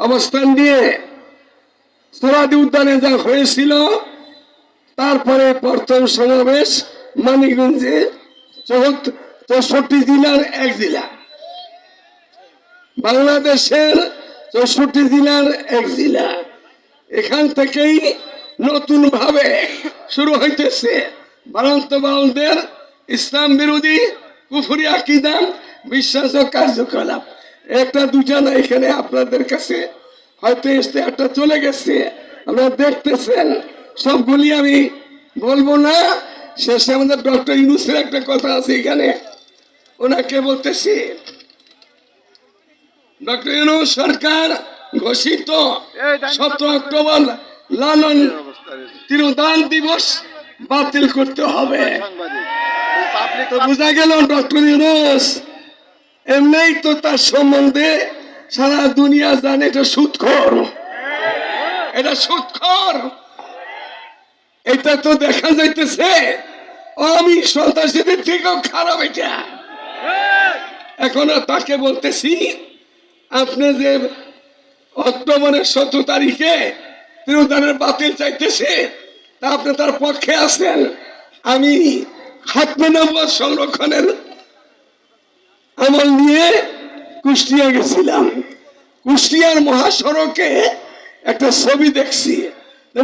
অবস্থান দিয়ে সরাদি উদ্যানে যা হয়েছিল, তারপরে প্রথম সমাবেশ মানিকগঞ্জে চৌহত্ত- চৌষট্টি জেলার এক জেলা। বাংলাদেশের চৌষট্টি জেলার এক জেলা। এখান থেকেই নতুন ভাবে শুরু হইতেছে। বারান্ত বাউলদের ইসলাম বিরোধী কুফুরি আকিদা বিশ্বাস ও কার্যকলাপ। একটা না এখানে আপনাদের কাছে হয়তো এসতে একটা চলে গেছে। আপনারা দেখতেছেন সবগুলি আমি বলব না। শেষে আমাদের ডক্টর ইউনুসের একটা কথা আছে এখানে। ওনাকে বলতেছি ডক্টর ইউনুস সরকার ঘোষিত সতেরো অক্টোবর লালন তিরোদান দিবস বাতিল করতে হবে। তো বোঝা গেল ডক্টর ইউনুস এমনিই তো তার সম্বন্ধে সারা দুনিয়া জানে এটা সুৎখর। এটা সুৎখর। এটা তো দেখা যাইতেছে, আমি সন্ত্রাসীদের থেকেও খারাপ এটা। এখন তাকে বলতেছি, আপনি যে অক্টোবরের সতেরো তারিখে তিরুদানের বাতিল চাইতেছে, তা আপনি তার পক্ষে আছেন। আমি হাতমে নম্বর সংরক্ষণের আমল নিয়ে কুষ্টিয়া গেছিলাম। কুষ্টিয়ার মহাসড়কে একটা ছবি দেখছি।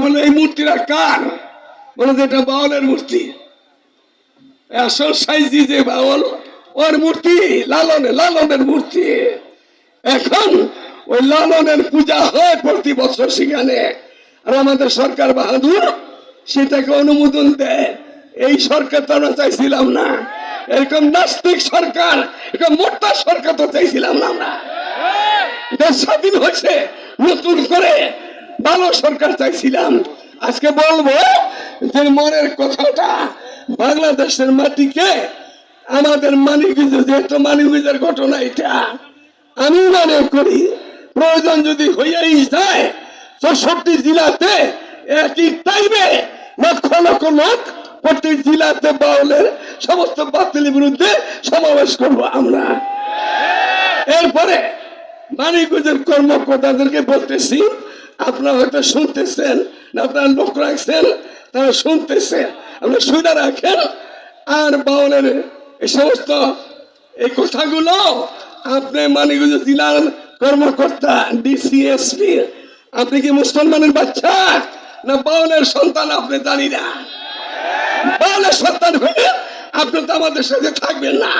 বলে, এই মূর্তিটা কার? বলে, যে এটা বাউলের মূর্তি। আসল সাইজি যে বাউল, ওর মূর্তি লালনে লালনের মূর্তি। এখন ওই লালনের পূজা হয় প্রতি বছর সেখানে। আর আমাদের সরকার বাহাদুর সেটাকে অনুমোদন দেয়। এই সরকার তো আমরা চাইছিলাম না। এরকম নাস্তিক সরকার এরকম মোটা সরকার তো চাইছিলাম না আমরা। দেশ স্বাধীন হয়েছে নতুন করে ভালো সরকার চাইছিলাম। আজকে বলব যে মনের কথাটা বাংলাদেশের মাটিকে আমাদের মানিকগঞ্জ যেহেতু মানিকগঞ্জের ঘটনা এটা আমি মনে করি প্রয়োজন যদি হইয়াই যায় চৌষট্টি জেলাতে একই টাইমে লক্ষ লক্ষ লোক প্রত্যেক জেলাতে বাউলের সমস্ত বাতিলের বিরুদ্ধে সমাবেশ করব আমরা। এরপরে মানিকগঞ্জের কর্মকর্তাদেরকে বলতেছি, আপনারা হয়তো শুনতেছেন আপনারা লোক রাখছেন, তারা শুনতেছেন আপনারা শুনে রাখেন। আর বাউলের এই সমস্ত এই কথাগুলো আপনি মানিকগঞ্জ জেলার কর্মকর্তা ডিসিএসপি আপনি কি মুসলমানের বাচ্চা? না বাউলের সন্তান আপনি জানি না? বাউলের সন্তান হয়ে আপনি তো আমাদের সাথে থাকবেন না।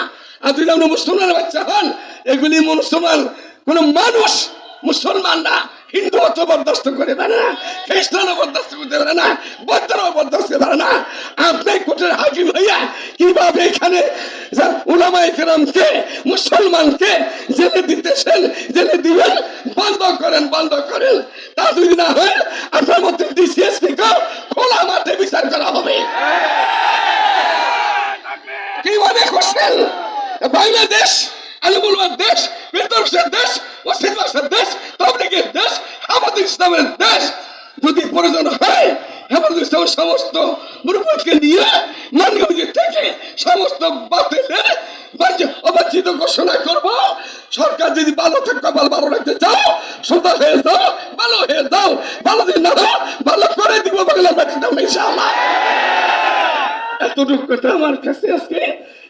আপনি যদি আপনি মুসলমানের বাচ্চা হন, এগুলি মুসলমান, কোন মানুষ মুসলমান না, হিন্দু অত বরদাস্ত করে পারে না, খ্রিস্টানও বরদাস্ত করতে পারে না, বৌদ্ধরাও বরদাস্ত পারে না। আপনি কোটের হাকিম হইয়া কীভাবে এখানে উলামাই কেরামকে, মুসলমানকে জেলে দিতেছেন, জেলে দিবেন, বন্ধ করেন বন্ধ করেন। তা যদি না হয়, আপনার মধ্যে ডিসিএসপি খোলা মাঠে বিচার করা হবে। করছেন বাংলাদেশ আলমুলমার দেশ বিদ্যুষের দেশ ওসিদাসের দেশ, তাবলিগের দেশ, আমাদের ইসলামের দেশ। যদি প্রয়োজন হয় হেফাজত ইসলামের সমস্ত মুরব্বীকে নিয়ে মানগঞ্জ থেকে সমস্ত বাতিলের অবাঞ্ছিত ঘোষণা করব। সরকার যদি ভালো থাকতে ভালো ভালো রাখতে চাও সুন্দর হয়ে যাও, ভালো হয়ে যাও, ভালো দিন না ভালো করে দিব বাংলা ইনশাআল্লাহ। এতটুকু কথা আমার কাছে আজকে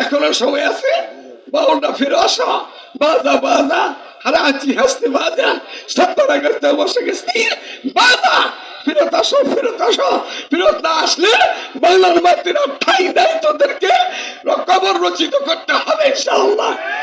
এখনও সময় আছে? বাউন্ডা ফিরে আসো। বাজা বাজা। হারাচি হাসতে, বাজা। সত্তরা করতে বসে গেছি। বাজা। ফেরত আসো ফেরত আসো। ফেরত না আসলে বাংলার মাতৃরা ঠাই দেয় তোদেরকে। কবর রচিত করতে হবে, ইনশাআল্লাহ।